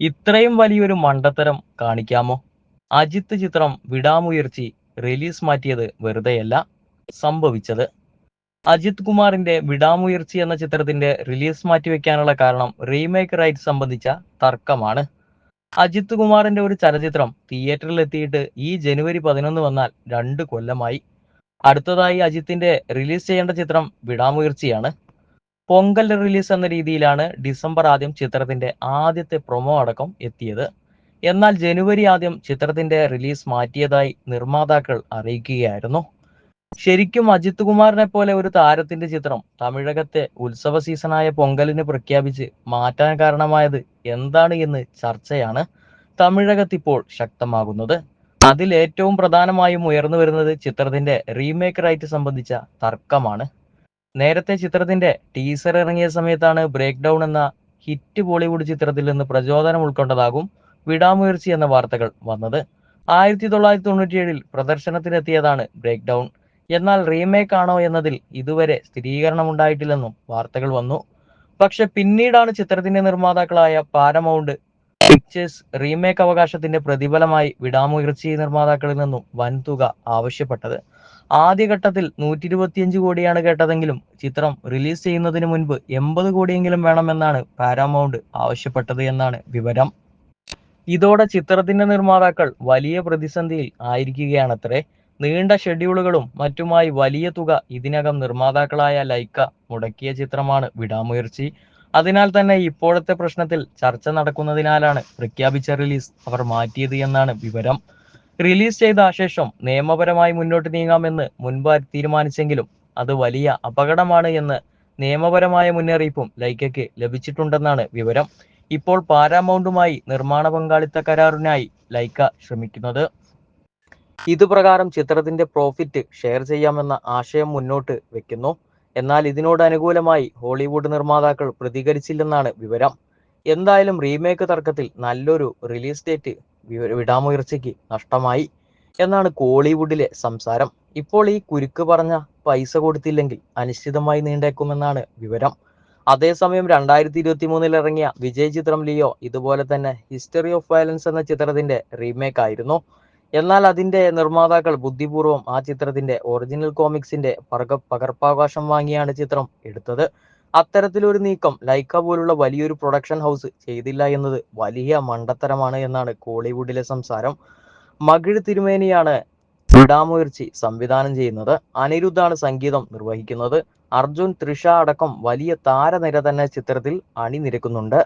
ഇത്രയും വലിയൊരു മണ്ടത്തരം കാണിക്കാമോ? അജിത്ത് ചിത്രം വിടാമുയർച്ചി റിലീസ് മാറ്റിയത് വെറുതെയല്ല സംഭവിച്ചത്. അജിത് കുമാറിന്റെ വിടാമുയർച്ചി എന്ന ചിത്രത്തിന്റെ റിലീസ് മാറ്റിവെക്കാനുള്ള കാരണം റീമേക്ക് റൈറ്റ് സംബന്ധിച്ച തർക്കമാണ്. അജിത് കുമാറിന്റെ ഒരു ചലച്ചിത്രം തിയേറ്ററിൽ എത്തിയിട്ട് ഈ ജനുവരി പതിനൊന്ന് വന്നാൽ രണ്ട് കൊല്ലമായി. അടുത്തതായി അജിത്തിന്റെ റിലീസ് ചെയ്യേണ്ട ചിത്രം വിടാമുയർച്ചിയാണ് പൊങ്കൽ റിലീസ് എന്ന രീതിയിലാണ് ഡിസംബർ ആദ്യം ചിത്രത്തിന്റെ ആദ്യത്തെ പ്രൊമോ അടക്കം എത്തിയത്. എന്നാൽ ജനുവരി ആദ്യം ചിത്രത്തിന്റെ റിലീസ് മാറ്റിയതായി നിർമ്മാതാക്കൾ അറിയിക്കുകയായിരുന്നു. ശരിക്കും അജിത് കുമാറിനെ പോലെ ഒരു താരത്തിന്റെ ചിത്രം തമിഴകത്തെ ഉത്സവ സീസണായ പൊങ്കലിന് പ്രഖ്യാപിച്ച് മാറ്റാൻ കാരണമായത് എന്താണ് എന്ന് ചർച്ചയാണ് തമിഴകത്തിപ്പോൾ ശക്തമാകുന്നത്. അതിൽ ഏറ്റവും പ്രധാനമായും ഉയർന്നു വരുന്നത് ചിത്രത്തിന്റെ റീമേക്ക് റൈറ്റ് സംബന്ധിച്ച തർക്കമാണ്. നേരത്തെ ചിത്രത്തിന്റെ ടീസർ ഇറങ്ങിയ സമയത്താണ് ബ്രേക്ക് ഡൗൺ എന്ന ഹിറ്റ് ബോളിവുഡ് ചിത്രത്തിൽ നിന്ന് പ്രചോദനം ഉൾക്കൊണ്ടതാകും വിടാമുയർച്ചി എന്ന വാർത്തകൾ വന്നത്. ആയിരത്തി തൊള്ളായിരത്തി തൊണ്ണൂറ്റിയേഴിൽ പ്രദർശനത്തിനെത്തിയതാണ് ബ്രേക്ക് ഡൗൺ എന്നാൽ റീമേക്ക് ആണോ എന്നതിൽ ഇതുവരെ സ്ഥിരീകരണം ഉണ്ടായിട്ടില്ലെന്നും വാർത്തകൾ വന്നു. പക്ഷെ പിന്നീടാണ് ചിത്രത്തിന്റെ നിർമ്മാതാക്കളായ പാരമൗണ്ട് പിക്ചേഴ്സ് റീമേക്ക് അവകാശത്തിന്റെ പ്രതിഫലമായി വിടാമുയർച്ചി നിർമ്മാതാക്കളിൽ നിന്നും വൻതുക ആവശ്യപ്പെട്ടത്. ആദ്യഘട്ടത്തിൽ നൂറ്റി ഇരുപത്തിയഞ്ച് കോടിയാണ് കേട്ടതെങ്കിലും ചിത്രം റിലീസ് ചെയ്യുന്നതിന് മുൻപ് എൺപത് കോടിയെങ്കിലും വേണമെന്നാണ് പാരാമൗണ്ട് ആവശ്യപ്പെട്ടത് എന്നാണ് വിവരം. ഇതോടെ ചിത്രത്തിന്റെ നിർമ്മാതാക്കൾ വലിയ പ്രതിസന്ധിയിൽ ആയിരിക്കുകയാണത്രേ. നീണ്ട ഷെഡ്യൂളുകളും മറ്റുമായി വലിയ തുക ഇതിനകം നിർമ്മാതാക്കളായ ലൈക്ക മുടക്കിയ ചിത്രമാണ് വിടാമുയർച്ചി. അതിനാൽ തന്നെ ഇപ്പോഴത്തെ പ്രശ്നത്തിൽ ചർച്ച നടക്കുന്നതിനാലാണ് പ്രഖ്യാപിച്ച റിലീസ് അവർ മാറ്റിയത് എന്നാണ് വിവരം. റിലീസ് ചെയ്ത ശേഷം നിയമപരമായി മുന്നോട്ട് നീങ്ങാമെന്ന് മുൻപ് തീരുമാനിച്ചെങ്കിലും അത് വലിയ അപകടമാണ് എന്ന് നിയമപരമായ മുന്നറിയിപ്പും ലൈക്കയ്ക്ക് ലഭിച്ചിട്ടുണ്ടെന്നാണ് വിവരം. ഇപ്പോൾ പാരാമൗണ്ടുമായി നിർമ്മാണ പങ്കാളിത്ത കരാറിനായി ലൈക്ക ശ്രമിക്കുന്നത്. ഇതുപ്രകാരം ചിത്രത്തിന്റെ പ്രോഫിറ്റ് ഷെയർ ചെയ്യാമെന്ന ആശയം മുന്നോട്ട് വെക്കുന്നു. എന്നാൽ ഇതിനോട് അനുകൂലമായി ഹോളിവുഡ് നിർമ്മാതാക്കൾ പ്രതികരിച്ചില്ലെന്നാണ് വിവരം. എന്തായാലും റീമേക്ക് തർക്കത്തിൽ നല്ലൊരു റിലീസ് ഡേറ്റ് വിടാമുയർച്ചയ്ക്ക് നഷ്ടമായി എന്നാണ് കോളിവുഡിലെ സംസാരം. ഇപ്പോൾ ഈ കുരുക്ക് പറഞ്ഞ പൈസ കൊടുത്തില്ലെങ്കിൽ അനിശ്ചിതമായി നീണ്ടേക്കുമെന്നാണ് വിവരം. അതേസമയം രണ്ടായിരത്തി ഇരുപത്തി മൂന്നിൽ ഇറങ്ങിയ വിജയ് ചിത്രം ലിയോ ഇതുപോലെ തന്നെ ഹിസ്റ്ററി ഓഫ് വയലൻസ് എന്ന ചിത്രത്തിന്റെ റീമേക്ക് ആയിരുന്നു. എന്നാൽ അതിന്റെ നിർമ്മാതാക്കൾ ബുദ്ധിപൂർവം ആ ചിത്രത്തിന്റെ ഒറിജിനൽ കോമിക്സിന്റെ പകർപ്പവകാശം വാങ്ങിയാണ് ചിത്രം എടുത്തത്. അത്തരത്തിലൊരു നീക്കം ലൈക്ക പോലുള്ള വലിയൊരു പ്രൊഡക്ഷൻ ഹൗസ് ചെയ്തില്ല എന്നത് വലിയ മണ്ടത്തരമാണ് എന്നാണ് കോളിവുഡിലെ സംസാരം. മകിഴ് തിരുമേനിയാണ് വിടാമുയർച്ചി സംവിധാനം ചെയ്യുന്നത്. അനിരുദ്ധാണ് സംഗീതം നിർവഹിക്കുന്നത്. അർജുൻ തൃഷ അടക്കം വലിയ താരനിര തന്നെ ചിത്രത്തിൽ അണിനിരക്കുന്നുണ്ട്.